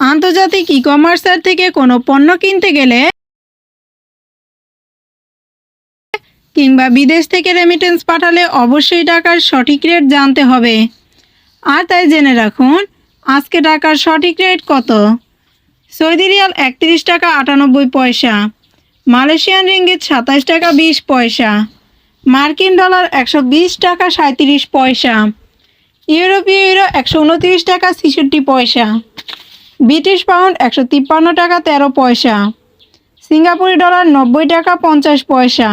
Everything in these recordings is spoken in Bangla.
আন্তর্জাতিক ই কমার্সার থেকে কোনো পণ্য কিনতে গেলে কিংবা বিদেশ থেকে রেমিটেন্স পাঠালে অবশ্যই টাকার সঠিক রেট জানতে হবে। আর তাই জেনে রাখুন, আজকে টাকার সঠিক রেট কত? সৌদি রিয়াল একত্রিশ টাকা আটানব্বই পয়সা, মালয়েশিয়ান রিঙ্গিত সাতাশ টাকা বিশ পয়সা, মার্কিন ডলার একশো বিশ টাকা সাঁত্রিশ পয়সা, ইউরোপীয় ইউরো একশো উনত্রিশ টাকা ছেষট্টি পয়সা। ব্রিটিশ পাউন্ড একশো তিপ্পান্ন টাকা তেরো পয়সা। সিঙ্গাপুরি ডলার নব্বই টাকা পঞ্চাশ পয়সা।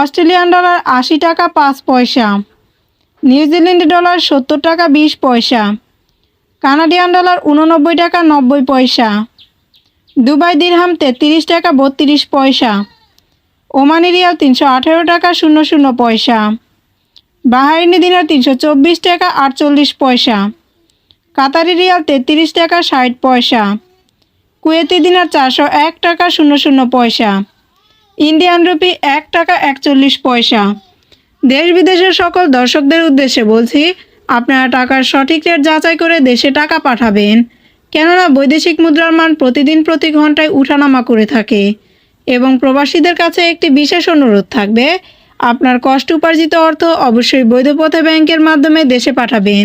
অস্ট্রেলিয়ান ডলার আশি টাকা পাঁচ পয়সা। নিউজিল্যান্ড ডলার সত্তর টাকা বিশ পয়সা। কানাডিয়ান ডলার উননব্বই টাকা নব্বই পয়সা। দুবাই দিরহাম তেত্রিশ টাকা বত্রিশ পয়সা। ওমানি রিয়াল তিনশো আঠেরো টাকা শূন্য শূন্য পয়সা। বাহারিনি দিনার তিনশো চব্বিশ টাকা আটচল্লিশ পয়সা। কাতারি রিয়াল তেত্রিশ টাকা ষাট পয়সা। কুয়েতি দিনার চারশো এক টাকা শূন্য শূন্য পয়সা। ইন্ডিয়ান রুপি এক টাকা একচল্লিশ পয়সা। দেশ বিদেশের সকল দর্শকদের উদ্দেশ্যে বলছি, আপনারা টাকার সঠিক রেট যাচাই করে দেশে টাকা পাঠাবেন। কেননা বৈদেশিক মুদ্রার মান প্রতিদিন প্রতি ঘন্টায় উঠানামা করে থাকে। এবং প্রবাসীদের কাছে একটি বিশেষ অনুরোধ থাকবে, আপনার কষ্ট উপার্জিত অর্থ অবশ্যই বৈধ পথে ব্যাংকের মাধ্যমে দেশে পাঠাবেন।